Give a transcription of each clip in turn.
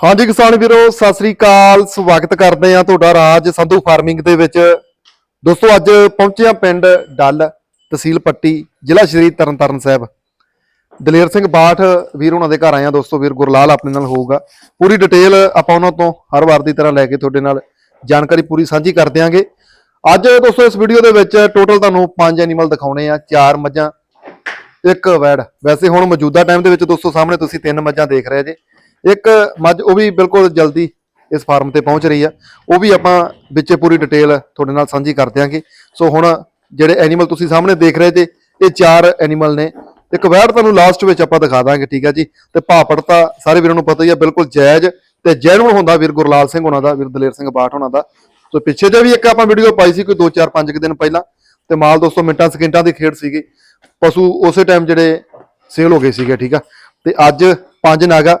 ਹਾਂਜੀ ਕਿਸਾਨ ਵੀਰੋ, ਸਤਿ ਸ੍ਰੀ ਅਕਾਲ। ਸਵਾਗਤ ਕਰਦੇ ਆ ਤੁਹਾਡਾ ਰਾਜ ਸੰਧੂ ਫਾਰਮਿੰਗ ਦੇ ਵਿੱਚ। ਦੋਸਤੋ, ਅੱਜ ਪਹੁੰਚੇ ਆ ਪਿੰਡ ਡੱਲ ਤਹਿਸੀਲ ਪੱਟੀ, ਜ਼ਿਲ੍ਹਾ ਸ਼੍ਰੀ ਤਰਨਤਾਰਨ ਸਾਹਿਬ। ਦਲੇਰ ਸਿੰਘ ਬਾਠ, ਵੀਰ ਉਹਨਾਂ ਦੇ ਘਰ ਆਏ ਆ ਦੋਸਤੋ, ਵੀਰ ਗੁਰਲਾਲ ਆਪਣੇ ਨਾਲ ਹੋਊਗਾ। ਪੂਰੀ ਡਿਟੇਲ ਆਪਾਂ ਉਹਨਾਂ ਤੋਂ ਹਰ ਵਾਰ ਦੀ ਤਰ੍ਹਾਂ ਲੈ ਕੇ ਤੁਹਾਡੇ ਨਾਲ ਜਾਣਕਾਰੀ ਪੂਰੀ ਸਾਂਝੀ ਕਰ ਦਿਆਂਗੇ। ਅੱਜ ਦੋਸਤੋ, ਇਸ ਵੀਡੀਓ ਦੇ ਵਿੱਚ ਟੋਟਲ ਤੁਹਾਨੂੰ ਪੰਜ ਐਨੀਮਲ ਦਿਖਾਉਣੇ ਆ, ਚਾਰ ਮੱਝਾਂ, ਇੱਕ ਵੈੜ। ਵੈਸੇ ਹੁਣ ਮੌਜੂਦਾ ਟਾਈਮ ਦੇ ਵਿੱਚ ਦੋਸਤੋ, ਸਾਹਮਣੇ ਤੁਸੀਂ ਤਿੰਨ ਮੱਝਾਂ ਦੇਖ ਰਹੇ ਜੇ। ਇੱਕ ਮੱਝ, ਉਹ ਵੀ ਬਿਲਕੁਲ ਜਲਦੀ ਇਸ ਫਾਰਮ ਤੇ ਪਹੁੰਚ ਰਹੀ ਆ। ਉਹ ਵੀ ਆਪਾਂ ਵਿੱਚੇ ਪੂਰੀ ਡਿਟੇਲ ਤੁਹਾਡੇ ਨਾਲ ਸਾਂਝੀ ਕਰ ਦਿਆਂਗੇ। ਸੋ ਹੁਣ ਜਿਹੜੇ ਐਨੀਮਲ ਤੁਸੀਂ ਸਾਹਮਣੇ ਦੇਖ ਰਹੇ ਜੇ, ਇਹ ਚਾਰ ਐਨੀਮਲ ਨੇ। ਇੱਕ ਵੈੜ ਤੁਹਾਨੂੰ ਲਾਸਟ ਵਿੱਚ ਆਪਾਂ ਦਿਖਾ ਦਾਂਗੇ, ਠੀਕ ਆ ਜੀ। ਤੇ ਭਾਪੜ ਤਾਂ ਸਾਰੇ ਵੀਰਾਂ ਨੂੰ ਪਤਾ ਹੀ ਆ, ਬਿਲਕੁਲ ਜਾਇਜ਼ ਤੇ ਜੈਨੂਨ ਹੁੰਦਾ ਵੀਰ ਗੁਰਲਾਲ ਸਿੰਘ ਉਹਨਾਂ ਦਾ, ਵੀਰ ਦਲੇਰ ਸਿੰਘ ਬਾਠ ਉਹਨਾਂ ਦਾ। ਸੋ ਪਿੱਛੇ ਜੇ ਵੀ ਇੱਕ ਆਪਾਂ ਵੀਡੀਓ ਪਾਈ ਸੀ ਕੋਈ 2-4 5 ਦਿਨ ਪਹਿਲਾਂ, ਤੇ ਮਾਲ ਦੋਸਤੋ ਮਿੰਟਾਂ, ਸਕਿੰਟਾਂ ਦੀ ਖੇਡ ਸੀਗੀ। ਪਸ਼ੂ ਉਸੇ ਟਾਈਮ ਜਿਹੜੇ ਸੇਲ ਹੋ ਗਏ ਸੀਗੇ, ਠੀਕ ਆ। ਤੇ ਅੱਜ ਪੰਜ ਨਾਗਾ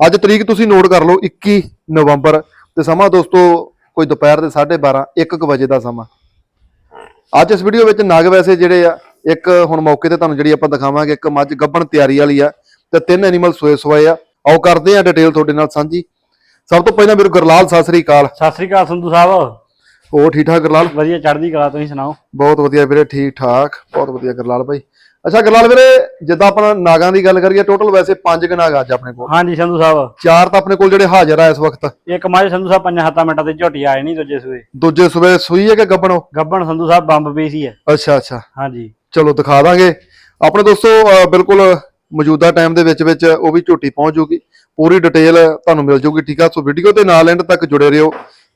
ਅੱਜ ਤਰੀਕ ਤੁਸੀਂ ਨੋਟ ਕਰ ਲਓ 21 ਨਵੰਬਰ ਤੇ ਸਮਾਂ ਦੋਸਤੋ ਕੋਈ ਦੁਪਹਿਰ ਦੇ 12:30 1:00 ਵਜੇ ਦਾ ਸਮਾਂ। ਅੱਜ ਇਸ ਵੀਡੀਓ ਵਿੱਚ ਨਗ ਵੈਸੇ ਜਿਹੜੇ ਆ ਇੱਕ ਹੁਣ ਮੌਕੇ ਤੇ ਤੁਹਾਨੂੰ ਜਿਹੜੀ ਆਪਾਂ ਦਿਖਾਵਾਂਗੇ ਇੱਕ ਮੱਝ ਗੱਬਣ ਤਿਆਰੀ ਵਾਲੀ ਆ ਤੇ ਤਿੰਨ ਐਨੀਮਲ ਸੋਏ ਸੋਏ ਆ। ਆਓ ਕਰਦੇ ਆ ਡਿਟੇਲ ਤੁਹਾਡੇ ਨਾਲ ਸਾਂਝੀ। ਸਭ ਤੋਂ ਪਹਿਲਾਂ ਵੀਰ ਗੁਰਲਾਲ ਸਤਿ ਸ੍ਰੀ ਅਕਾਲ। ਸਤਿ ਸ੍ਰੀ ਅਕਾਲ ਸੰਧੂ ਸਾਹਿਬ। ਹੋਰ ਠੀਕ ਠਾਕ ਗੁਰਲਾਲ? ਵਧੀਆ ਚੜ੍ਹਦੀ ਕਲਾ ਤੁਸੀਂ ਸੁਣਾਓ? ਬਹੁਤ ਵਧੀਆ ਵੀਰੇ ਠੀਕ ਠਾਕ ਬਹੁਤ ਵਧੀਆ ਗੁਰਲਾਲ ਭਾਈ। ਅੱਛਾ ਗੁਰਲਾਲ ਵੀਰੇ ਜਿੱਦਾਂ ਆਪਾਂ ਨਾਗਾਂ ਦੀ ਗੱਲ ਕਰੀਏ ਟੋਟਲ ਵੈਸੇ ਪੰਜ ਕੁ ਨਾਗ ਅੱਜ ਆਪਣੇ ਕੋਲ। ਹਾਂਜੀ ਸੰਧੂ ਸਾਹਿਬ। ਚਾਰ ਤਾਂ ਆਪਣੇ ਕੋਲ ਜਿਹੜੇ ਹਾਜ਼ਰ ਆ ਇਸ ਵਕਤ। ਇੱਕ ਮਾਝ ਸੰਧੂ ਸਾਹਿਬ ਪੰਜਾਂ ਹੱਤਾਂ ਮਿੰਟਾਂ ਤੇ ਝੋਟੀ ਆਏ ਨਹੀਂ ਦੂਜੇ ਸੂਏ। ਦੂਜੇ ਸੂਬੇ ਸੂਈ ਹੈ ਕਿ ਗੱਬਣੋ? ਗੱਬਣ ਸੰਧੂ ਸਾਹਿਬ ਬੰਬ ਪੀਸ ਹੀ ਹੈ। ਅੱਛਾ ਅੱਛਾ। ਹਾਂਜੀ। ਚਲੋ ਦਿਖਾ ਦਾਂਗੇ। ਆਪਣੇ ਦੋਸਤੋ ਬਿਲਕੁਲ ਮੌਜੂਦਾ ਟਾਈਮ ਦੇ ਵਿੱਚ ਵਿੱਚ ਉਹ ਵੀ ਝੋਟੀ ਪਹੁੰਚ ਜੂਗੀ। ਪੂਰੀ ਡਿਟੇਲ ਤੁਹਾਨੂੰ ਮਿਲ ਜੂਗੀ ਠੀਕ ਆ? ਸੋ ਵੀਡੀਓ ਦੇ ਨਾਲ ਐਂਡ ਤੱਕ ਜੁੜੇ ਰਹੋ